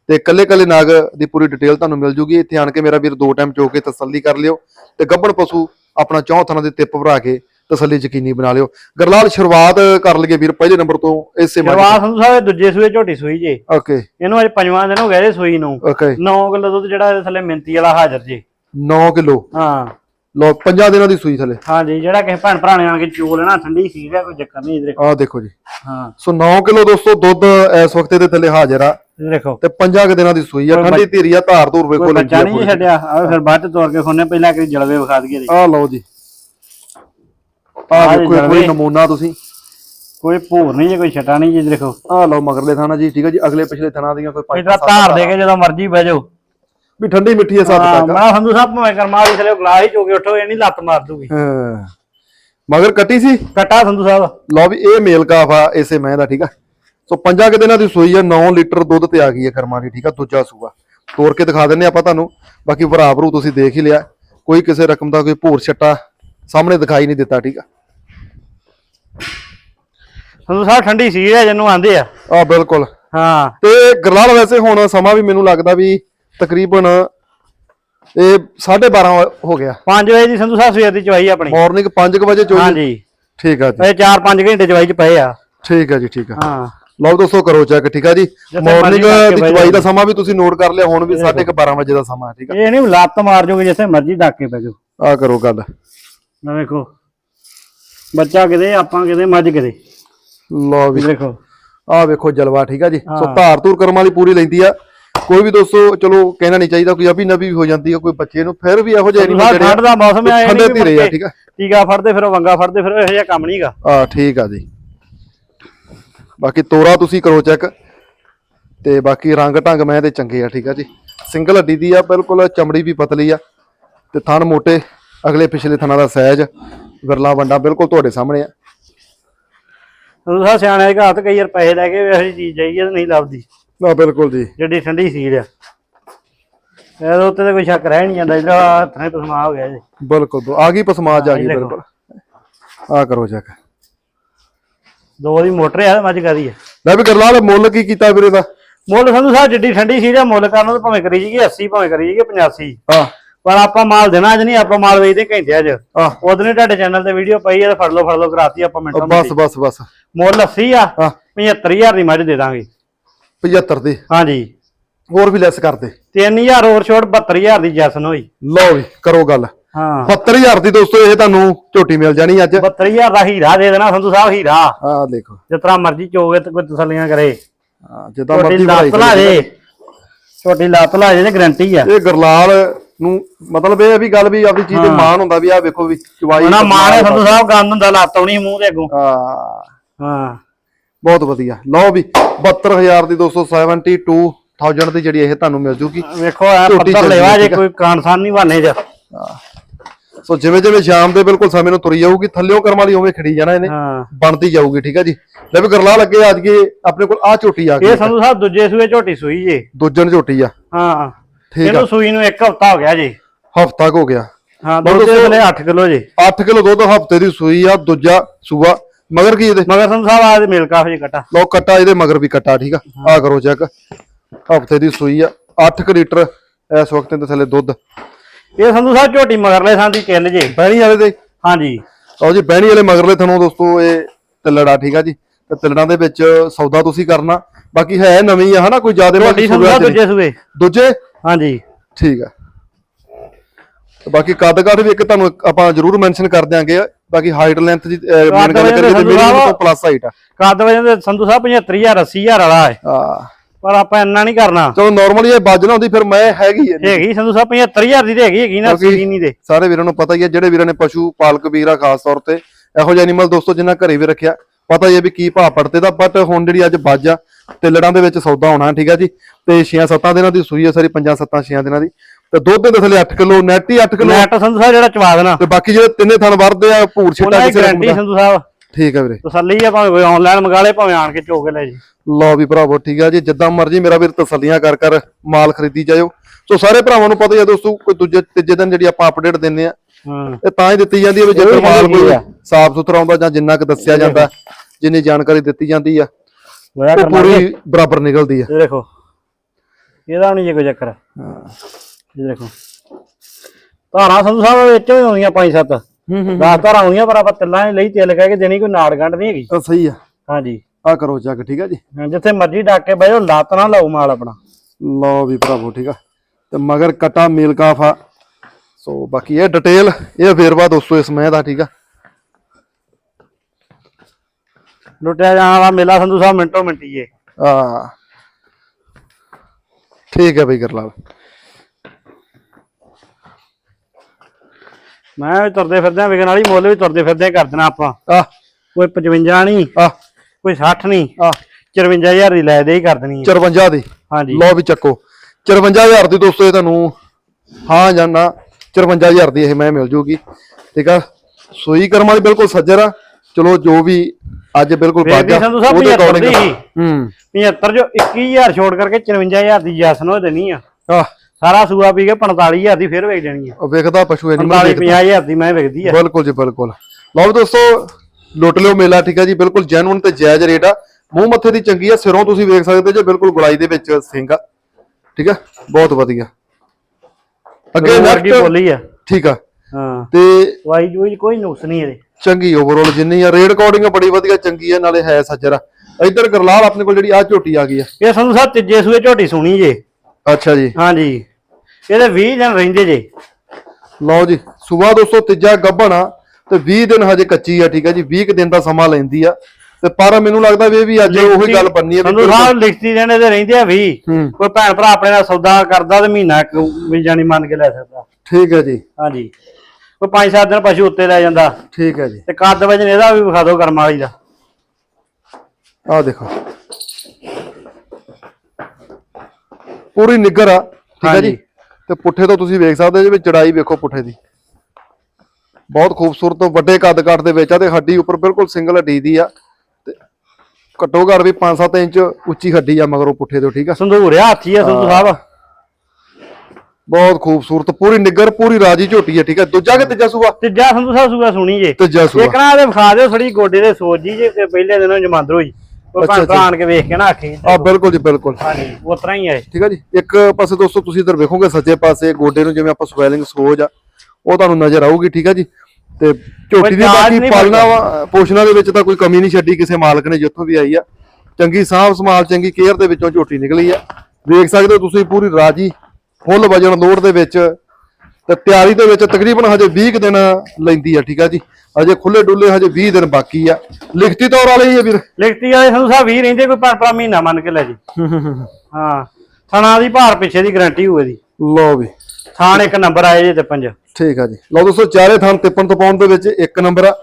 ਤੇ ਕੱਲੇ ਕੱਲੇ ਨਾਗ ਦੀ ਪੂਰੀ ਡਿਟੇਲ ਤੁਹਾਨੂੰ ਮਿਲ ਜੂਗੀ। ਇੱਥੇ ਆਣ ਕੇ ਮੇਰਾ ਵੀਰ ਦੋ ਟਾਈਮ ਚੋ ਕੇ ਤਸੱਲੀ ਕਰ ਲਿਓ ਤੇ ਗੱਬਣ ਪਸ਼ੂ ਆਪਣਾ ਚੌਥ ਥਾਂ ਦੇ ਤਿੱਪ ਭਰਾ ਕੇ ਤਸੱਲੀ ਯਕੀਨੀ ਬਣਾ ਲਿਓ। ਗਰਲਾਲ ਸ਼ੁਰੂਆਤ ਕਰ ਲਈਏ ਵੀਰ ਪਹਿਲੇ ਨੰਬਰ ਤੋਂ ਇਸੇ ਜਵਾਬ ਸੰਧੂ ਸਾਹਿਬ ਇਹ ਦੂਜੇ ਸੂਏ ਝੋਟੀ ਸੂਈ ਜੇ। ਓਕੇ। ਇਹਨੂੰ ਅੱਜ ਪੰਜਵਾਂ ਦਿਨ ਹੋ ਗਿਆ ਜੇ ਸੂਈ ਨੂੰ। ਓਕੇ। 9 ਕਿਲੋ ਦੁੱਧ ਜਿਹੜਾ ਇਹਦੇ ਥੱਲੇ ਮਿੰਤੀ ਵਾਲਾ ਹਾਜ਼ਰ ਜੇ। 9 ਕਿਲੋ। ਹਾਂ। ਲੋ ਪੰਜਾਂ ਦਿਨਾਂ ਦੀ ਸੂਈ ਥਲੇ। ਹਾਂਜੀ ਜਿਹੜਾ ਕਿਸੇ ਭੈਣ ਭਰਾ ਨੇ ਕੇ ਚੋ ਲੈਣਾ ਠੰਡੀ ਸੀ ਹੈ ਕੋਈ ਚੱਕਰ ਨਹੀਂ ਇਧਰ ਆਹ ਦੇਖੋ ਜੀ। ਹਾਂ। ਸੋ 9 ਕਿਲੋ ਦੋਸਤੋ ਦੁੱਧ ਇਸ ਵਕਤ ਦੇ ਥੱਲੇ ਹਾਜ਼ਰ ਆ। ਇਹ ਦੇਖੋ। ਤੇ ਪੰਜਾਂ ਕੁ ਦਿਨਾਂ ਦੀ ਸੂਈ ਆ ਕੋਈ ਠੰਡੀ ਧੀਰੀ ਆ ਧਾਰ ਧੂਰ ਵੇਖੋ ਕੋਈ ਬੱਚਾ ਨਹੀਂ ਛੱਡਿਆ। ਆ ਫਿਰ ਬਾਅਦ ਚ ਤੋੜ ਕੇ ਖੋਨੇ ਪਹਿਲਾਂ ਕਿ ਜਲਵੇ ਵਿਖਾ ਦਈਏ। ਆ ਲਓ ਜੀ। ਆ ਵਾਰੀ ਜਲਵੇ। ਨਮੂਨਾ ਤੁਸੀਂ। ਕੋਈ ਭੂਰ ਨਹੀਂ ਜੇ ਕੋਈ ਛਟਾ ਨਹੀਂ ਜੀ ਦੇਖੋ। ਆ ਲਓ ਮਗਰਲੇ ਥਾਣਾ ਜੀ ਠੀਕ ਹੈ ਜੀ ਅਗਲੇ ਪਿਛਲੇ ਥਾਣਾ ਦੀਆਂ ਕੋਈ ਪੰਜ ਇਧਰ ਧਾਰ ਦੇ ਕੇ ਜਦੋਂ ਮਰਜ਼ੀ ਬਹਿ ਜਾਓ। ਵੀ ਠੰਡੀ ਮਿੱਠੀ ਹੈ ਸੱਤ ਤੱਕ। ਮੈਂ ਸੰਧੂ ਸਾਹਿਬ ਭਾਵੇਂ ਕਰਮਾ ਦੀ ਥਲੇ ਗਲਾਸ ਹੀ ਚੋ ਕੇ ਉੱਠੋ ਇਹ ਨਹੀਂ ਲੱਤ ਮਾਰ ਦੂਗੀ। ਹਾਂ। ਮਗਰ ਕੱਟੀ ਸੀ? ਕਟਾ ਸੰਧੂ ਸਾਹਿਬ। ਲਓ ਵੀ ਇਹ ਮੇਲ ਕਾਫ ਆ ਇਸੇ ਮੈਂ ਦਾ ਠੀਕ ਆ। ਸੋ ਪੰਜਾਂ ਕੁ ਦਿਨਾਂ ਦੀ ਸੂਈ ਆ 9 ਲੀਟਰ ਦੁੱਧ ਤੇ ਆ ਗਈ ਹੈ ਕਰਮਾਂ ਦੀ ਠੀਕ ਆ ਦੂਜਾ ਸੂਆ। ਤੋੜ ਕੇ ਦਿਖਾ ਦਿੰਨੇ ਆਪਾਂ ਤੁਹਾਨੂੰ ਬਾਕੀ ਭਰਾ ਭਰੂ ਤੁਸੀਂ ਦੇਖ ਹੀ ਲਿਆ। ਕੋਈ ਕਿਸੇ ਰਕਮ ਦਾ ਕੋਈ ਭੂਰ ਛੱਟਾ ਸਾਹਮਣੇ ਦਿਖਾਈ ਨਹੀਂ ਦਿੱਤਾ ਠੀਕ ਆ। ਸੰਧੂ ਸਾਹਿਬ ਠੰਡੀ ਸੀ ਹੈ ਜਿਹਨੂੰ ਆਂਦੇ ਆ। ਆ ਬਿਲਕੁਲ। ਹਾਂ। ਤੇ ਗਰਲਾਲ ਵੈਸੇ ਹੁਣ ਸਮਾਂ ਵੀ ਮੈਨੂੰ ਲੱਗਦਾ ਵੀ ਤਕਰੀਬਨ ਇਹ 12:30 ਹੋ ਗਿਆ। 5 ਵਜੇ ਦੀ ਸੰਧੂ ਸਾਹਿਬ ਸਵੇਰ ਦੀ ਚਵਾਈ ਆਪਣੀ। ਮਾਰਨਿੰਗ 5 ਵਜੇ ਚੋਈ ਹਾਂਜੀ। ਠੀਕ ਆ ਜੀ। ਇਹ 4-5 ਘੰਟੇ ਚਵਾਈ ਚ ਪਏ ਆ। ਠੀਕ ਆ ਜੀ ਠੀਕ ਆ। ਹਾਂ। ਲਓ ਦੋਸਤੋ ਕਰੋ ਚੈੱਕ ਠੀਕ ਆ ਜੀ? ਮਾਰਨਿੰਗ ਦੀ ਚਵਾਈ ਦਾ। ਸਮਾਂ ਵੀ ਤੁਸੀਂ ਨੋਟ ਕਰ ਲਿਆ ਹੁਣ ਵੀ 12:30 ਵਜੇ ਦਾ ਸਮਾਂ ਠੀਕ ਆ? ਇਹ ਨਹੀਂ ਲੱਤ ਮਾਰ ਜੋਗੇ ਜਿੱਥੇ ਮਰਜ਼ੀ ਡਾਕੇ ਪੈ ਜਾਓ। ਆ ਕਰੋ ਗੱਲ। ਮੈਂ ਵੇਖੋ। ਬੱਚਾ ਕਿਤੇ ਆਪਾਂ ਕਿਤੇ ਮੱਝ ਕਿਤੇ। ਲਓ ਵੀ। ਦੇਖੋ ਆ ਵੇਖੋ ਜਲਵਾ ਠੀਕ ਆ ਜੀ? ਸੋ ਹਾਂ। ਧਾਰ ਧੂਰ ਕਰਮ ਵਾਲੀ ਪੂਰੀ ਲੈਂਦੀ ਆ। ਕੋਈ ਵੀ ਦੋਸਤੋ ਚਲੋ ਕਹਿਣਾ ਨਹੀਂ ਚਾਹੀਦਾ ਕੋਈ ਅਭੀ ਨਬੀ ਵੀ ਹੋ ਜਾਂਦੀ ਆ ਕੋਈ ਬੱਚੇ ਨੂੰ ਫਿਰ ਵੀ ਇਹੋ ਜਿਹੇ ਨਹੀਂ ਸਾਹਿਬ ਠੰਡ ਦਾ ਮੌਸਮ ਆ ਇਹ ਨਹੀਂ ਠੀਕ ਆ? ਫੜਦੇ ਫਿਰ ਵੰਗਾ ਫੜਦੇ ਫਿਰ ਇਹੋ ਜਿਹਾ ਕੰਮ ਨਹੀਂਗਾ ਆ ਠੀਕ ਆ ਜੀ। ਬਾਕੀ ਤੋਰਾ ਤੁਸੀਂ ਕਰੋ ਚੈੱਕ। ਤੇ ਬਾਕੀ ਰੰਗ ਢੰਗ ਮੈਂ ਤੇ ਚੰਗੇ ਆ ਠੀਕ ਆ ਜੀ। ਸਿੰਗਲ ਹੱਡੀ ਦੀ ਆ ਬਿਲਕੁਲ ਚਮੜੀ ਵੀ ਪਤਲੀ ਆ। ਤੇ ਥਣ ਮੋਟੇ ਅਗਲੇ ਪਿਛਲੇ ਥਣਾ ਦਾ ਸਾਈਜ਼ ਵਿਰਲਾ ਵੰਡਾ ਬਿਲਕੁਲ ਤੁਹਾਡੇ ਸਾਹਮਣੇ ਆ। ਸਾਹਿਬ ਸਿਆਣੇ ਦੇ ਘਰ ਤੇ ਕਈ ਪੈਸੇ ਲੈ ਕੇ ਇਹੋ ਜਿਹੀ ਚੀਜ਼ ਤੇ ਨਹੀਂ ਲੱਭਦੀ। ਨਾ ਬਿਲਕੁਲ ਜੀ। ਜਿਹੜੀ ਠੰਡੀ ਸੀਲ ਆ। ਇਹਦੇ ਉੱਤੇ ਤਾਂ ਕੋਈ ਸ਼ੱਕ ਰਹਿ ਨਹੀਂ ਜਾਂਦਾ ਜਿਹੜਾ ਹੱਥ ਪਸਮਾ ਹੋ ਗਿਆ ਜੀ ਬਿਲਕੁਲ ਆ ਗਈ ਪਸਮਾਜ ਆ ਗਈ ਇਹ। ਬਿਲਕੁਲ। ਆ ਕਰੋ ਚੈੱਕ। ਦੋ ਦੀ ਮੋਟਰ ਆ ਮੱਝ ਕਾਦੀ ਆ। ਲੈ ਵੀ ਗਰਲਾਲ ਮੁੱਲ ਕੀ ਕੀਤਾ ਵੀਰੇ ਦਾ? ਮੁੱਲ ਸੰਧੂ ਸਾਹਿਬ ਜਿੱਡੀ ਠੰਡੀ ਸੀਲ ਆ ਮੁੱਲ ਕਰਨ ਤਾਂ ਭਾਵੇਂ ਕਰੀ ਜੀਗੀ 80 ਭਾਵੇਂ ਕਰੀ ਜੀਗੀ 85 ਆ ਪਰ ਆਪਾਂ ਮਾਲ ਦੇਣਾ ਅੱਜ ਨਹੀਂ ਆਪਾਂ ਮਾਲ ਵੇਚਦੇ 'ਚ। ਆ ਉਹਦਨੇ ਤੁਹਾਡੇ ਚੈਨਲ ਤੇ ਵੀਡੀਓ ਪਈ ਆ ਫੜ ਲਓ ਫੜ ਲਓ ਕਰਾਤੀ ਆਪਾਂ ਮਿੰਟਾਂ ਬਸ ਬਸ ਬਸ। ਮੁੱਲ 80 ਆ ਆ 75000 ਦੀ ਮੱਝ ਦੇ ਦਾਂਗੇ। 75 ਦੇ? ਹਾਂਜੀ। ਹੋਰ ਵੀ ਲੈਸ ਕਰ ਦੇ 3000 ਹੋਰ ਛੋੜ 72000 ਦੀ ਜੈਸਨ ਹੋਈ। ਲਓ ਵੀ ਕਰੋ ਗੱਲ। ਹਾਂ। 72000 ਦੀ ਦੋਸਤੋ ਇਹ ਤੁਹਾਨੂੰ ਝੋਟੀ ਮਿਲ ਜਾਣੀ ਅੱਜ। 72000 ਦਾ ਹੀਰਾ ਦੇ ਦੇਣਾ ਸੰਧੂ ਸਾਹਿਬ ਹੀਰਾ। ਆ ਦੇਖੋ। ਜਿਸ ਤਰ੍ਹਾਂ ਮਰਜ਼ੀ ਚੋਗੇ ਤੇ ਕੋਈ ਤਸੱਲੀਆਂ ਕਰੇ। ਹਾਂ ਜਿੱਦਾਂ ਮਰਜ਼ੀ ਲਾ। ਜੇ ਛੋਟੀ ਲੱਤ ਲਾ ਜੇ ਤੇ ਗਰੰਟੀ ਆ। ਇਹ ਗਰਲਾਲ ਨੂੰ ਮਤਲਬ ਇਹ ਆ ਵੀ ਗੱਲ ਵੀ ਆਪਣੀ ਚੀਜ਼ ਤੇ ਹਾਂ। ਮਾਣ ਹੁੰਦਾ ਵੀ ਆ ਵੇਖੋ ਵੀ ਚਵਾਈ ਉਹਨਾਂ ਮਾਣੇ ਸੰਧੂ ਸਾਹਿਬ ਗੰਦ ਹੁੰਦਾ ਲੱਤ ਆਉਣੀ ਮੂੰਹ ਦੇ ਅੱਗੋਂ। ਆ ਹਾਂ। ਬਹੁਤ ਵਧੀਆ। ਲਓ ਵੀ 72000 ਦੀ 272,000 ਦੀ ਜਿਹੜੀ ਇਹ ਤੁਹਾਨੂੰ ਮਿਲ ਜੂਗੀ। ਵੇਖੋ ਝੋਟੀ ਪੱਤਰ ਲੈਵਾ ਹੈ, ਜੇ ਆ। ਕੋਈ ਕਾਨਸਾਨ ਨਹੀਂ ਬਣੇ ਜਾ ਸੋ ਜਿਵੇਂ ਜਿਵੇਂ ਸ਼ਾਮ ਦੇ ਬਿਲਕੁਲ ਸਮੇਂ ਨੂੰ ਤੁਰੀ ਜਾਊਗੀ ਥੱਲਿਓਂ ਕਰਮ ਵਾਲੀ ਉਵੇਂ ਖੜੀ ਜਾਣਾ ਇਹਨੇ ਹਾਂ। ਬਣਦੀ ਜਾਊਗੀ ਠੀਕ ਹੈ ਜੀ? ਲੈ ਵੀ ਗਰਲਾ ਲੱਗੇ ਅੱਜ ਕੇ ਆਪਣੇ ਕੋਲ ਆ ਝੋਟੀ ਆ ਇਹ ਗਈ ਸੰਧੂ ਸਾਹਿਬ ਦੂਜੇ ਸੂਏ ਝੋਟੀ ਸੂਈ ਜੇ। ਦੂਜਨ ਝੋਟੀ ਆ। ਹਾਂ। ਠੀਕ ਆ। ਇਹਨੂੰ ਸੂਈ ਨੂੰ ਇੱਕ ਹਫਤਾ ਹੋ ਗਿਆ ਜੀ। ਹਫਤਾ ਹੋ ਗਿਆ। ਹਾਂ ਦੁੱਧ ਦੇ ਦੋਸਤੋ- ਵੇਲੇ 8 ਕਿਲੋ ਜੀ। 8 ਕਿਲੋ ਦੁੱਧ ਹਫ਼ਤੇ ਦੀ ਸੂਈ ਆ ਦੂਜਾ ਸੂਆ। ਮਗਰ ਕੀ ਇਹਦੇ? ਮਗਰ ਸੰਧੂ ਸਾਹਿਬ ਆਜ ਮਿਲ ਕਾਫੀ ਕਟਾ। ਲਓ ਕੱਟਾ ਇਹਦੇ ਮਗਰ ਵੀ ਕੱਟਾ ਠੀਕ ਆ? ਆ ਕਰੋ ਚੈੱਕ। ਹਫ਼ਤੇ ਦੀ ਸੂਈ ਆ 8 ਲੀਟਰ ਇਸ ਵਕਤ ਦੇ ਥੱਲੇ ਦੁੱਧ। ਇਹ ਸੰਧੂ ਸਾਹਿਬ ਝੋਟੀ ਮਗਰਲੇ ਸਾਂ ਦੀ ਕਿੱਲ ਜੇ। ਬਹਿਣੀ ਵਾਲੇ ਦੇ? ਹਾਂਜੀ। ਆਓ ਜੀ ਬਹਿਣੀ ਵਾਲੇ ਮਗਰਲੇ ਤੁਹਾਨੂੰ ਦੋਸਤੋ ਇਹ ਤਿੱਲੜਾ ਠੀਕ ਆ ਜੀ? ਤੇ ਤਿੱਲੜਾਂ ਦੇ ਵਿੱਚ ਸੌਦਾ ਤੁਸੀਂ ਕਰਨਾ। ਬਾਕੀ ਹੈ ਨਵੀਂ ਆ ਹਨਾ? ਕੋਈ ਜ਼ਿਆਦਾ ਸੰਧੂ ਸਾਹਿਬ ਦੂਜੇ ਸੂਏ। ਦੂਜੇ? ਹਾਂਜੀ। ਠੀਕ ਆ। ਬਾਕੀ ਕੱਦ ਕੱਦ ਵੀ ਇੱਕ ਤੁਹਾਨੂੰ ਆਪਾਂ ਜ਼ਰੂਰ ਮੈਂਸ਼ਨ ਕਰ ਦਿਆਂਗੇ। ਬਾਕੀ ਹਾਈਟ ਲੈਂਥ ਦੀ ਮੇਨ ਗੱਲ ਕਰੀਏ ਤੇ ਤੋਂ ਪਲੱਸ ਹਾਈਟ ਆ। ਕੱਦ ਵਜਨ ਦੇ ਸੰਧੂ ਸਾਹਿਬ 75000 80000 ਵਾਲਾ ਹੈ। ਆ ਪਰ ਆਪਾਂ ਇੰਨਾ ਨਹੀਂ ਕਰਨਾ। ਚਲੋ ਨਾਰਮਲੀ ਇਹ ਵੱਜ ਨਾ ਹੁੰਦੀ ਫਿਰ ਮੈਂ ਹੈਗੀ ਹੈ ਹੈਗੀ ਸੰਧੂ ਸਾਹਿਬ 75000 ਦੀ ਤੇ ਹੈਗੀ ਹੈਗੀ ਨਾ ਕਿਉਂਕਿ- ਸੀਗੀ ਨਹੀਂ ਦੇ ਸਾਰੇ ਵੀਰਾਂ ਨੂੰ ਪਤਾ ਹੀ ਹੈ ਜਿਹੜੇ ਵੀਰਾਂ ਨੇ ਪਸ਼ੂ ਪਾਲਕ ਵੀਰ ਖਾਸ ਤੌਰ ਤੇ ਇਹੋ ਜਿਹੇ ਐਨੀਮਲ ਦੋਸਤੋ ਜਿਨ੍ਹਾਂ ਘਰੇ ਵੀ ਰੱਖਿਆ ਪਤਾ ਹੀ ਹੈ ਵੀ ਕੀ ਭਾਅ ਪੜਤੇ ਦਾ ਬਟ ਹੁਣ ਜਿਹੜੀ ਅੱਜ ਵੱਜ ਆ ਤੇ ਲੜਾਂ ਦੇ ਵਿੱਚ ਸੌਦਾ ਹੋਣਾ ਠੀਕ ਆ ਜੀ ਤੇ 6-7 ਦਿਨਾਂ ਦੀ ਸੂਈ ਹੈ ਸਾਰੀ 5-7 6 ਦਿਨਾਂ ਦੀ ਤੇ ਦੁੱਧ ਦੇ ਥੱਲੇ 8 ਕਿਲੋ ਨੈਟ ਹੀ 8 ਕਿਲੋ। ਨੈਟ ਸੰਧੂ ਸਾਹਿਬ ਜਿਹੜਾ ਚਵਾ ਦੇਣਾ। ਤੇ ਬਾਕੀ ਜਿਹੜੇ ਤਿੰਨੇ ਥਣ ਵਰਦੇ ਆ ਭੂਰ ਛਿੱਟਾ ਕਿਸੇ ਗਾਰੰਟੀ ਸੰਧੂ ਸਾਹਿਬ। ਠੀਕ ਹੈ ਵੀਰੇ। ਤਸੱਲੀ ਆ ਭਾਵੇਂ ਕੋਈ ਆਨਲਾਈਨ ਮੰਗਾ ਲੇ ਭਾਵੇਂ ਆਣ ਕੇ ਚੋ ਕੇ ਲੈ ਜੀ। ਲਓ ਵੀ ਭਰਾਵੋ ਠੀਕ ਆ ਜੀ। ਜਿੱਦਾਂ ਮਰਜ਼ੀ ਮੇਰਾ ਵੀਰ ਤਸੱਲੀਆਂ ਕਰ ਕਰ ਮਾਲ ਖਰੀਦੀ ਜਾਇਓ। ਸੋ ਸਾਰੇ ਭਰਾਵਾਂ ਨੂੰ ਪਤਾ ਹੀ ਆ ਦੋਸਤੋ ਕੋਈ ਦੂਜੇ ਤੀਜੇ ਦਿਨ ਜਿਹੜੀ ਆਪਾਂ ਅਪਡੇਟ ਦਿੰਨੇ ਆ ਹਾਂ। ਇਹ ਤਾਂ ਹੀ ਦਿੱਤੀ ਜਾਂਦੀ ਹੈ ਵੀ ਵੀ ਮਾਲ ਕੋਈ। ਸਾਫ਼ ਸੁਥਰਾ ਆਉਂਦਾ ਜਾਂ ਜਿੰਨਾ ਕੁ ਦੱਸਿਆ ਜਾਂਦਾ ਜਿੰਨੀ ਜਾਣਕਾਰੀ ਦਿੱਤੀ ਜਾਂਦੀ ਆ ਉਹ ਪੂਰੀ ਬਰਾਬਰ ਨਿਕਲਦੀ ਆ। ਇਹ ਦੇਖੋ ਇਹਦਾ ਨਹੀਂ ਜੇ ਕੋਈ ਚੱਕਰ। ਇਹ ਦੇਖੋ। ਧਾਰਾਂ ਸੰਧੂ ਸਾਹਿਬ ਵਿੱਚ ਆਉਂਦੀਆਂ ਪੰਜ ਸੱਤ ਹੂੰ ਹੂੰ 10 ਧਾਰਾਂ ਆਉਂਦੀਆਂ ਪਰ ਆਪਾਂ ਤਿੱਲਾਂ ਲਈ ਤਿੱਲ ਕਹਿ ਕੇ ਦੇਣੀ ਕੋਈ ਨਾੜ ਗੰਢ ਨਹੀਂ ਹੈਗੀ। ਤਾਂ ਸਹੀ ਆ। ਹਾਂਜੀ। ਆ ਕਰੋ ਚੱਕ ਠੀਕ ਆ ਜੀ? ਹਾਂ, ਜਿੱਥੇ ਮਰਜ਼ੀ ਡੱਕ ਕੇ ਬਹਿਓ ਲੱਤ ਨਾ ਲਾਓ ਮਾਲ ਆਪਣਾ। ਲਓ ਵੀ ਭਰਾਵੋ ਠੀਕ ਆ। ਤੇ ਮਗਰ ਕਟਾ ਮੇਲ ਕਾਫਾ ਸੋ ਬਾਕੀ ਇਹ ਡਿਟੇਲ ਇਹ ਵੇਰਵਾ ਦੋਸਤੋ ਇਸ ਮੈਂ ਦਾ ਠੀਕ ਆ। ਲੁੱਟਿਆ ਜਾਣ ਵਾਲਾ ਮੇਲਾ ਸੰਧੂ ਸਾਹਿਬ ਮਿੰਟੋ ਮਿੰਟੀ ਏ। ਆ। ਠੀਕ ਹੈ ਬਈ ਗਰਲਾਲ ਮੈਂ ਵੀ ਤੁਰਦੇ ਫਿਰਦੇ ਆ ਵਿਕਣ ਵਾਲੀ ਮੁੱਲ ਵੀ ਤੁਰਦੇ ਫਿਰਦੇ ਕਰ ਦੇਣਾ ਆਪਾਂ। ਆ। ਕੋਈ 55 ਨਹੀਂ ਆ। ਕੋਈ 60 ਨਹੀਂ ਆ। 54000 ਦੀ ਲੈ ਦੇ ਹੀ ਕਰ ਦੇਣੀ ਹੈ 54 ਦੀ? ਹਾਂਜੀ। ਲਓ ਵੀ ਚੱਕੋ। 54000 ਦੀ ਦੋਸਤੋ ਇਹ ਤੁਹਾਨੂੰ ਹਾਂ ਜਾਂ ਨਾ 54000 ਦੀ ਇਹ ਮੈਂ ਮਿਲ ਜੂਗੀ। ਠੀਕ ਆ? ਸੋਈ ਕਰਮ ਵਾਲੀ ਬਿਲਕੁਲ ਸੱਜਰ ਆ। ਚਲੋ ਜੋ ਵੀ ਅੱਜ ਬਿਲਕੁਲ ਬਾਜਾ ਸੰਧੂ ਸਾਹਿਬ 75 ਦੀ ਸੀ। ਹੂੰ। 75 ਜੋ 21000 ਛੋੜ ਕਰਕੇ 54000 ਦੀ ਜਸਨ ਹੋ ਦੇਣੀ ਆ। ਆ। ਸਾਰਾ ਸੂਆ ਪੀ ਕੇ 45000 ਦੀ ਫਿਰ ਵੇਚ ਦੇਣੀ ਆ। ਉਹ ਵੇਖਦਾ ਪਸ਼ੂ ਐਨੀਮਲ 45 50000 ਦੀ ਮੈਂ ਵਿਕਦੀ ਆ। ਬਿਲਕੁਲ ਜੀ ਬਿਲਕੁਲ। ਲਓ ਵੀ ਦੋਸਤੋ ਲੁੱਟ ਲਿਓ ਮੇਲਾ ਠੀਕ ਆ ਜੀ? ਬਿਲਕੁਲ ਜੈਨੂਨ ਤੇ ਜਾਇਜ਼ ਰੇਟ ਆ। ਮੂੰਹ ਮੱਥੇ ਦੀ ਚੰਗੀ ਆ ਸਿਰੋਂ ਤੁਸੀਂ ਵੇਖ ਸਕਦੇ ਜੇ ਬਿਲਕੁਲ ਗੁਲਾਈ ਦੇ ਵਿੱਚ ਸਿੰਘ ਆ। ਠੀਕ ਆ? ਬਹੁਤ ਵਧੀਆ। ਅੱਗੇ ਨੈਕਸਟ ਬੋਲੀ ਆ। ਠੀਕ ਆ। ਹਾਂ। ਤੇ ਵਾਈ ਜੂਈ ਕੋਈ ਨੁਕਸ ਨਹੀਂ ਇਹਦੇ। ਚੰਗੀ ਓਵਰਆਲ ਜਿੰਨੀ ਆ ਰੇਡ ਅਕੋਰਡਿੰਗ ਬੜੀ ਵਧੀਆ ਚੰਗੀ ਆ ਨਾਲੇ ਹੈ ਸੱਜਰਾ। ਇੱਧਰ ਗਰਲਾਲ ਆਪਣੇ ਕੋਲ ਜਿਹੜੀ ਆ ਝੋਟੀ ਆ ਗਈ ਆ। ਇਹ ਸੰਧੂ ਸਾਹਿਬ ਤੀਜੇ ਸੂਏ ਝੋਟੀ ਸੁਣੀ ਜੇ। ਅੱਛਾ ਜੀ। ਹਾਂਜੀ। ਇਹਦੇ 20 ਦਿਨ ਰਹਿੰਦੇ ਜੇ। ਲਓ ਜੀ ਸਵੇਰ ਦੋਸਤੋ ਤੀਜਾ ਗੱਭਣ ਆ ਤੇ 20 ਦਿਨ ਹਜੇ ਕੱਚੀ ਆ ਠੀਕ ਆ ਜੀ 20 ਕੁ ਦਿਨ ਦਾ ਸਮਾਂ ਲੈਂਦੀ ਆ। ਤੇ ਪਰ ਮੈਨੂੰ ਲੱਗਦਾ ਵੀ ਇਹ ਵੀ ਅੱਜ ਉਹੀ ਗੱਲ ਬੰਨੀ ਆ ਵੀ ਸੰਧੂ ਸਾਹਿਬ ਲਿਖਤੀ ਦੇਣ ਇਹਦੇ ਰਹਿੰਦੇ ਆ 20 ਹੂੰ। ਕੋਈ ਭੈਣ ਭਰਾ ਆਪਣੇ ਨਾਲ ਸੌਦਾ ਕਰਦਾ ਤੇ ਮਹੀਨਾ ਕੁ ਵੀ ਜਾਨੀ ਮੰਨ ਕੇ ਲੈ ਸਕਦਾ। ਠੀਕ ਹੈ ਜੀ। ਹਾਂਜੀ। ਕੋਈ 5-7 ਦਿਨ ਪਸ਼ੂ ਉੱਤੇ ਲੈ ਜਾਂਦਾ। ਠੀਕ ਹੈ ਜੀ। ਤੇ ਕੱਦ ਵਜਨ ਇਹਦਾ ਵੀ ਵਿਖਾ ਦਿਓ ਕਰਮ ਵਾਲੀ ਦਾ। ਆਹ ਦੇਖੋ। ਪੂਰੀ ਨਿੱਗਰ ਆ ਠੀਕ ਹੈ ਜੀ। ਤੇ ਪੁੱਠੇ ਤੋਂ ਤੁਸੀਂ ਵੇਖ ਸਕਦੇ ਜੇ ਵੀ ਚੜਾਈ ਵੇਖੋ ਪੁੱਠੇ ਦੀ। ਬਹੁਤ ਖੂਬਸੂਰਤ ਵੱਡੇ ਕੱਦ ਕੱਟ ਦੇ ਵਿੱਚ ਆ ਤੇ ਹੱਡੀ ਉੱਪਰ ਬਿਲਕੁਲ ਸਿੰਗਲ ਹੱਡੀ ਦੀ ਆ ਤੇ ਘੱਟੋ ਘੱਟ ਵੀ 5-7 ਇੰਚ ਉੱਚੀ ਹੱਡੀ ਆ ਮਗਰੋਂ ਪੁੱਠੇ ਤੋਂ ਠੀਕ ਆ? ਸੰਧੂਰਿਆ ਹਾਥੀ ਆ ਸੰਧੂ ਸਾਹਿਬ। ਬਹੁਤ ਖੂਬਸੂਰਤ ਪੂਰੀ ਨਿੱਗਰ ਪੂਰੀ ਰਾਜੀ ਝੋਟੀ ਆ ਠੀਕ ਹੈ ਦੂਜਾ ਕਿ ਤੀਜਾ ਸੂਆ? ਤੀਜਾ ਸੰਧੂ ਸਾਹਿਬ ਸੂਆ ਸੁਣੀ ਜੇ। ਤੀਜਾ ਸੂਆ। ਇੱਕ ਨਾ ਇਹਦੇ ਵਿਖਾ ਦਿਓ ਥੋੜੀ ਗੋਡੇ ਦੇ ਸੋਜ ਜੀ ਜੇ ਪਹਿਲੇ ਦਿਨੋਂ ਜਮਾਂਦਰ ਹੋਈ ਉਹ ਅੱਛਾ, ਭੈਣ ਭਰਾ ਆਣ ਕੇ ਵੇਖ ਕੇ ਨਾ ਆਖੀ। ਆ ਬਿਲਕੁਲ ਜੀ ਬਿਲਕੁਲ। ਹਾਂਜੀ ਉਸ ਤਰ੍ਹਾਂ ਹੀ ਹੈ ਠੀਕ ਆ ਜੀ? ਇੱਕ ਪਾਸੇ ਦੋਸਤੋ ਤੁਸੀਂ ਇਧਰ ਵੇਖੋਗੇ ਸੱਜੇ ਪਾਸੇ ਗੋਡੇ ਨੂੰ ਜਿਵੇਂ ਆਪਾਂ ਸਵੈਲਿੰਗ ਸੋਜ ਆ ਉਹ ਤੁਹਾਨੂੰ ਨਜ਼ਰ ਆਊਗੀ ਠੀਕ ਆ ਜੀ? ਤੇ ਝੋਟੀ ਦੀ ਚਾਰਜ ਬਾਕੀ ਨਹੀਂ ਪਾਲਣਾ ਵਾ- ਪੋਸ਼ਣਾ ਦੇ ਵਿੱਚ ਤਾਂ ਕੋਈ ਕਮੀ ਨਹੀਂ ਛੱਡੀ ਕਿਸੇ ਮਾਲਕ ਨੇ ਜਿੱਥੋਂ ਵੀ ਆਈ ਆ। ਚੰਗੀ ਸਾਂਭ ਸੰਭਾਲ ਚੰਗੀ ਕੇਅਰ ਦੇ ਵਿੱਚੋਂ ਝੋਟੀ ਨਿਕਲੀ ਆ। ਵੇਖ ਸਕਦੇ ਹੋ ਤੁਸੀਂ ਪੂਰੀ ਰਾਜੀ ਫੁੱਲ ਵਜਨ ਲੋਡ ਦੇ ਵਿੱਚ। ਤੇ ਤਿਆਰੀ ਦੇ ਵਿੱਚ ਤਕਰੀਬਨ ਹਜੇ 20 ਕੁ ਦਿਨ ਲੈਂਦੀ ਆ ਠੀਕ ਆ ਜੀ? ਹਜੇ ਖੁੱਲੇ ਡੁੱਲੇ ਹਜੇ 20 ਦਿਨ ਬਾਕੀ ਆ। ਲਿਖਤੀ ਤੌਰ ਵਾਲੇ ਹੀ ਆ ਵੀਰ? ਲਿਖਤੀ ਵਾਲੇ ਸੰਧੂ ਸਾਹਿਬ 20 ਰਹਿੰਦੇ ਕੋਈ ਭਰਾ ਮਹੀਨਾ ਮੰਨ ਕੇ ਲੈ ਜੀ। ਹਾਂ ਥਣਾ ਦੀ ਭਾਰ ਪਿੱਛੇ ਦੀ ਗਾਰੰਟੀ ਹੋਵੇ ਦੀ। ਲਓ ਵੀ। ਥਾਣ ਇੱਕ ਨੰਬਰ ਆਏ ਜੇ ਤੇ ਪੰਜ। ਠੀਕ ਆ ਜੀ। ਲਓ ਦੋਸਤੋ ਚਾਰੇ ਥਾਂ ਤਿੱਪਣ ਤੋਂ ਪਾਉਣ ਦੇ ਵਿੱਚ ਇੱਕ ਨੰਬਰ ਆ।